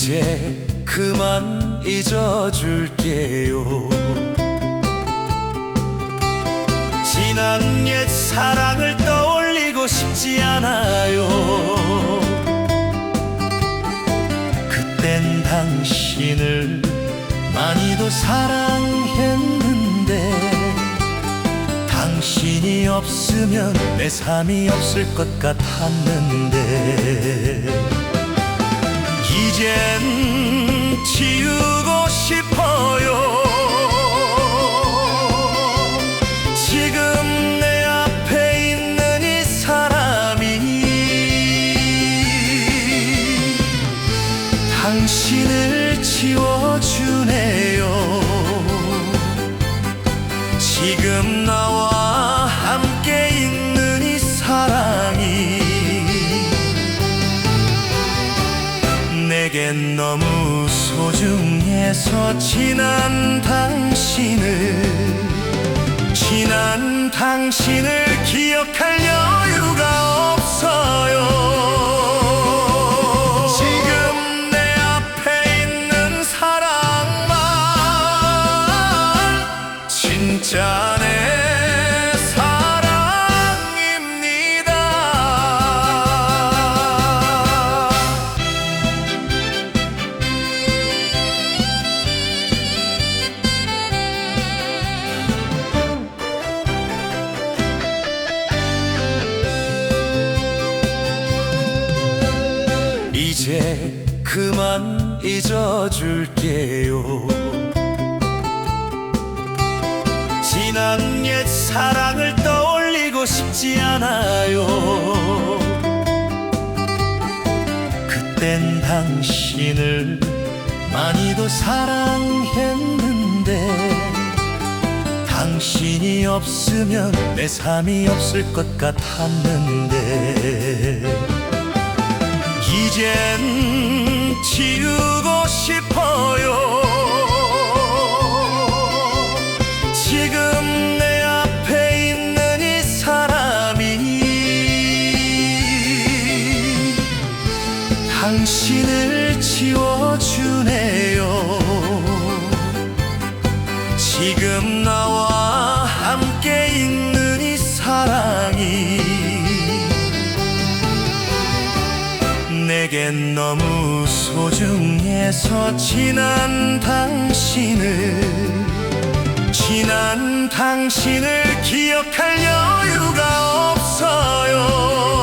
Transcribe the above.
이제 그만 잊어줄게요. 지난 옛 사랑을 떠올리고 싶지 않아요. 그땐 당신을 많이도 사랑했는데 당신이 없으면 내 삶이 없을 것 같았는데 이젠 지우고 싶어요. 지금 내 앞에 있는 이 사람이 당신을 지워주네요. 지금 나와 내겐 너무 소중해서 지난 당신을 지난 당신을 이제 그만 잊어줄게요. 지난 옛 사랑을 떠올리고 싶지 않아요. 그땐 당신을 많이도 사랑했는데 당신이 없으면 내 삶이 없을 것 같았는데 이젠 지우고 싶어요. 지금 내 앞에 있는 이 사람이 당신을 지워주네요. 지금 나와 함께 있는 이 사랑이 내겐 너무 소중해서 지난 당신을 지난 당신을 기억할 여유가 없어요.